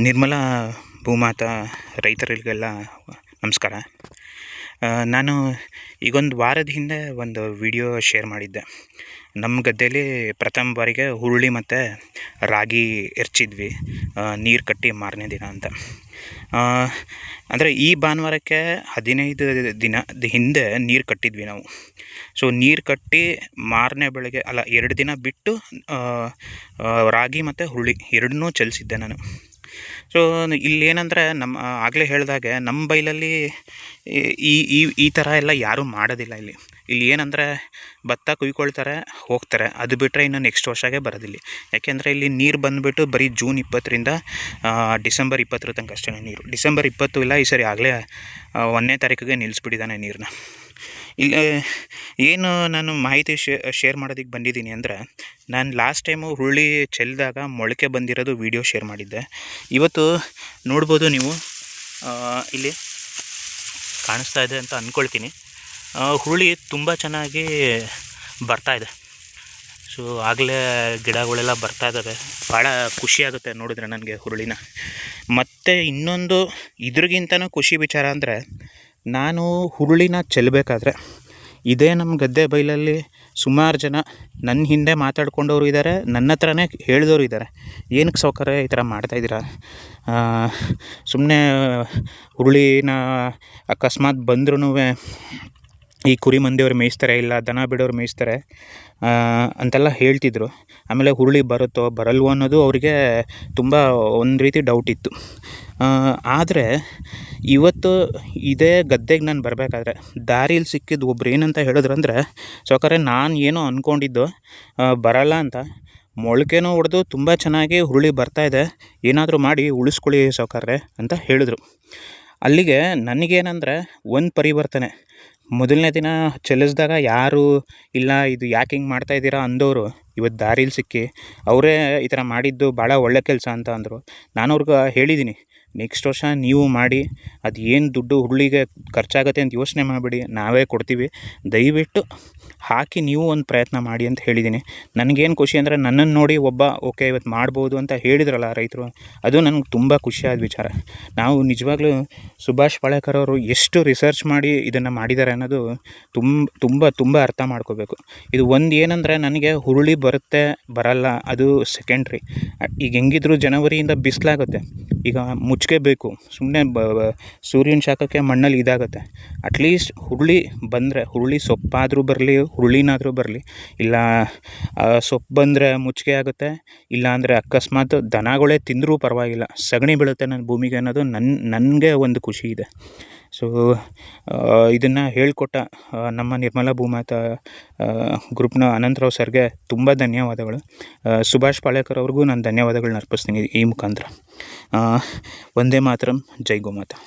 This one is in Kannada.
ನಿರ್ಮಲಾ ಭೂಮಾತ ರೈತರಿಗೆಲ್ಲ ನಮಸ್ಕಾರ. ನಾನು ಈಗೊಂದು ವಾರದ ಹಿಂದೆ ಒಂದು ವಿಡಿಯೋ ಶೇರ್ ಮಾಡಿದ್ದೆ. ನಮ್ಮ ಗದ್ದೆಯಲ್ಲಿ ಪ್ರಥಮ ಬಾರಿಗೆ ಹುರುಳಿ ಮತ್ತು ರಾಗಿ ಎರ್ಚಿದ್ವಿ. ನೀರು ಕಟ್ಟಿ ಮಾರನೇ ದಿನ ಅಂತ. ಅಂದರೆ ಈ ಭಾನುವಾರಕ್ಕೆ ಹದಿನೈದು ದಿನ ಹಿಂದೆ ನೀರು ಕಟ್ಟಿದ್ವಿ ನಾವು. ಸೊ ನೀರು ಕಟ್ಟಿ ಮಾರನೇ ಬೆಳಗ್ಗೆ ಅಲ್ಲ, ಎರಡು ದಿನ ಬಿಟ್ಟು ರಾಗಿ ಮತ್ತು ಹುರುಳಿ ಎರಡನ್ನೂ ಚಲಿಸಿದ್ದೆ ನಾನು. ಸೊ ಇಲ್ಲಿ ಏನಂದರೆ ನಮ್ಮ, ಆಗಲೇ ಹೇಳಿದಾಗೆ ನಮ್ಮ ಬೈಲಲ್ಲಿ ಈ ಈ ಈ ಥರ ಎಲ್ಲ ಯಾರೂ ಮಾಡೋದಿಲ್ಲ ಇಲ್ಲಿ. ಇಲ್ಲಿ ಏನಂದರೆ ಭತ್ತ ಕುಯ್ಕೊಳ್ತಾರೆ, ಹೋಗ್ತಾರೆ. ಅದು ಬಿಟ್ಟರೆ ಇನ್ನು ನೆಕ್ಸ್ಟ್ ವರ್ಷಗೆ ಬರೋದಿಲ್ಲ. ಯಾಕೆಂದರೆ ಇಲ್ಲಿ ನೀರು ಬಂದುಬಿಟ್ಟು ಬರೀ ಜೂನ್ ಇಪ್ಪತ್ತರಿಂದ ಡಿಸೆಂಬರ್ ಇಪ್ಪತ್ತರ ತನಕ ಅಷ್ಟೇ ನೀರು. ಡಿಸೆಂಬರ್ ಇಪ್ಪತ್ತು ಇಲ್ಲ, ಈ ಸರಿ ಆಗಲೇ ಒಂದನೇ ತಾರೀಕಿಗೆ ನಿಲ್ಲಿಸ್ಬಿಟ್ಟಿದ್ದಾನೆ ನೀರನ್ನ ಇಲ್ಲಿ ಏನು ನಾನು ಮಾಹಿತಿ ಶೇರ್ ಮಾಡೋದಕ್ಕೆ ಬಂದಿದ್ದೀನಿ ಅಂದರೆ, ನಾನು ಲಾಸ್ಟ್ ಟೈಮು ಹುರುಳಿ ಚೆಲ್ಲಿದಾಗ ಮೊಳಕೆ ಬಂದಿರೋದು ವೀಡಿಯೋ ಶೇರ್ ಮಾಡಿದ್ದೆ. ಇವತ್ತು ನೋಡ್ಬೋದು ನೀವು ಇಲ್ಲಿ ಕಾಣಿಸ್ತಾ ಇದೆ ಅಂತ ಅಂದ್ಕೊಳ್ತೀನಿ ಹುರುಳಿ ತುಂಬ ಚೆನ್ನಾಗಿ ಬರ್ತಾ ಇದೆ. ಸೊ ಆಗಲೇ ಗಿಡಗಳೆಲ್ಲ ಬರ್ತಾ ಇದ್ದಾವೆ. ಭಾಳ ಖುಷಿಯಾಗುತ್ತೆ ನೋಡಿದ್ರೆ ನನಗೆ ಹುರುಳಿನ. ಮತ್ತು ಇನ್ನೊಂದು ಇದ್ರಿಗಿಂತನೂ ಖುಷಿ ವಿಚಾರ ಅಂದರೆ ನಾನು ಹುರುಳಿನ ಚೆಲ್ಲಬೇಕಾದ್ರೆ ಇದೇ ನಮ್ಮ ಗದ್ದೆ ಬೈಲಲ್ಲಿ ಸುಮಾರು ಜನ ನನ್ನ ಹಿಂದೆ ಮಾತಾಡ್ಕೊಂಡವರು ಇದ್ದಾರೆ, ನನ್ನ ಹತ್ರನೇ ಹೇಳಿದವರು ಇದ್ದಾರೆ. ಏನಕ್ಕೆ ಸೌಕರ್ಯ ಈ ಥರ ಮಾಡ್ತಾಯಿದ್ದೀರಾ ಸುಮ್ಮನೆ ಹುರುಳಿನ ಅಕಸ್ಮಾತ್ ಬಂದ್ರೂ ಈ ಕುರಿ ಮಂದಿಯವ್ರು ಮೇಯಿಸ್ತಾರೆ, ಇಲ್ಲ ದನ ಬಿಡೋರು ಮೇಯಿಸ್ತಾರೆ ಅಂತೆಲ್ಲ ಹೇಳ್ತಿದ್ರು. ಆಮೇಲೆ ಹುರುಳಿ ಬರುತ್ತೋ ಬರಲ್ವೋ ಅನ್ನೋದು ಅವರಿಗೆ ತುಂಬ ಒಂದು ರೀತಿ ಡೌಟ್ ಇತ್ತು. ಆದರೆ ಇವತ್ತು ಇದೇ ಗದ್ದೆಗೆ ನಾನು ಬರಬೇಕಾದ್ರೆ, ದಾರಿಲಿ ಸಿಕ್ಕಿದ್ದು ಒಬ್ರು ಏನಂತ ಹೇಳಿದ್ರು ಅಂದರೆ ಸೊಕರೆ ನಾನು ಏನೋ ಅಂದ್ಕೊಂಡಿದ್ದು ಬರಲ್ಲ ಅಂತ. ಮೊಳಕೆನೂ ಹೊಡೆದು ತುಂಬ ಚೆನ್ನಾಗಿ ಹುರುಳಿ ಬರ್ತಾಯಿದೆ ಏನಾದರೂ ಮಾಡಿ ಉಳಿಸ್ಕೊಳ್ಳಿ ಸೌಕರ್ಯ ಅಂತ ಹೇಳಿದ್ರು. ಅಲ್ಲಿಗೆ ನನಗೇನಂದರೆ ಒಂದು ಪರಿವರ್ತನೆ. ಮೊದಲನೇ ದಿನ ಚಲಿಸಿದಾಗ ಯಾರು ಇಲ್ಲ, ಇದು ಯಾಕೆ ಹಿಂಗೆ ಮಾಡ್ತಾ ಇದ್ದೀರಾ ಅಂದವರು ಇವತ್ತು ದಾರಿಲಿ ಸಿಕ್ಕಿ ಅವರೇ ಈ ಥರ ಮಾಡಿದ್ದು ಭಾಳ ಒಳ್ಳೆ ಕೆಲಸ ಅಂತ ಅಂದರು. ನಾನು ಅವ್ರಿಗೆ ಹೇಳಿದ್ದೀನಿ ನೆಕ್ಸ್ಟ್ ವರ್ಷ ನೀವು ಮಾಡಿ, ಅದು ಏನು ದುಡ್ಡು ಹುಳ್ಳಿಗೆ ಖರ್ಚಾಗತ್ತೆ ಅಂತ ಯೋಚನೆ ಮಾಡಬೇಡಿ, ನಾವೇ ಕೊಡ್ತೀವಿ. ದಯವಿಟ್ಟು ಹಾಕಿ ನೀವು ಒಂದು ಪ್ರಯತ್ನ ಮಾಡಿ ಅಂತ ಹೇಳಿದ್ದೀನಿ. ನನಗೇನು ಖುಷಿ ಅಂದರೆ ನನ್ನನ್ನು ನೋಡಿ ಒಬ್ಬ, ಓಕೆ ಇವತ್ತು ಮಾಡ್ಬೋದು ಅಂತ ಹೇಳಿದ್ರಲ್ಲ ರೈತರು, ಅದು ನನಗೆ ತುಂಬ ಖುಷಿಯಾದ ವಿಚಾರ. ನಾವು ನಿಜವಾಗ್ಲೂ ಸುಭಾಷ್ ಪಾಳೇಕರ್ ಅವರು ಎಷ್ಟು ರಿಸರ್ಚ್ ಮಾಡಿ ಇದನ್ನು ಮಾಡಿದ್ದಾರೆ ಅನ್ನೋದು ತುಂಬ ತುಂಬ ತುಂಬ ಅರ್ಥ ಮಾಡ್ಕೋಬೇಕು. ಇದು ಒಂದು ಏನಂದರೆ ನನಗೆ ಹುರುಳಿ ಬರುತ್ತೆ, ಬರಲ್ಲ, ಅದು ಸೆಕೆಂಡ್ರಿ ಈಗ ಹೆಂಗಿದ್ರು ಜನವರಿಯಿಂದ ಬಿಸಿಲಾಗುತ್ತೆ. ಈಗ ಮುಚ್ಚಿಗೆ ಬೇಕು ಸುಮ್ಮನೆ ಬ- ಸೂರ್ಯನ ಶಾಖಕ್ಕೆ ಮಣ್ಣಲ್ಲಿ ಇದಾಗುತ್ತೆ. ಅಟ್ಲೀಸ್ಟ್ ಹುರುಳಿ ಬಂದರೆ, ಹುರುಳಿ ಸೊಪ್ಪಾದರೂ ಬರಲಿ ಹುರುಳಿನಾದರೂ ಬರಲಿ, ಇಲ್ಲ ಸೊಪ್ಪು ಬಂದರೆ ಮುಚ್ಚಿಗೆ ಆಗುತ್ತೆ ಇಲ್ಲಾಂದರೆ ಅಕಸ್ಮಾತ್ ದನಗಳೇ ತಿಂದರೂ ಪರವಾಗಿಲ್ಲ, ಸಗಣಿ ಬೀಳುತ್ತೆ ನನ್ನ ಭೂಮಿಗೆ ಅನ್ನೋದು ನನ್ನ ನನಗೆ ಒಂದು ಖುಷಿ ಇದೆ. ಸೊ ಇದನ್ನು ಹೇಳಿಕೊಟ್ಟ ನಮ್ಮ ನಿರ್ಮಲಾ ಭೂಮಾತಾ ಗ್ರೂಪ್ನ ಅನಂತರಾವ್ ಸರ್ಗೆ ತುಂಬ ಧನ್ಯವಾದಗಳು. ಸುಭಾಷ್ ಪಾಳೇಕರ್ ಅವ್ರಿಗೂ ನಾನು ಧನ್ಯವಾದಗಳನ್ನ ಅರ್ಪಿಸ್ತೀನಿ ಈ ಮುಖಾಂತರ. ಒಂದೇ ಮಾತರಂ, ಜೈ ಗೋಮಾತಾ.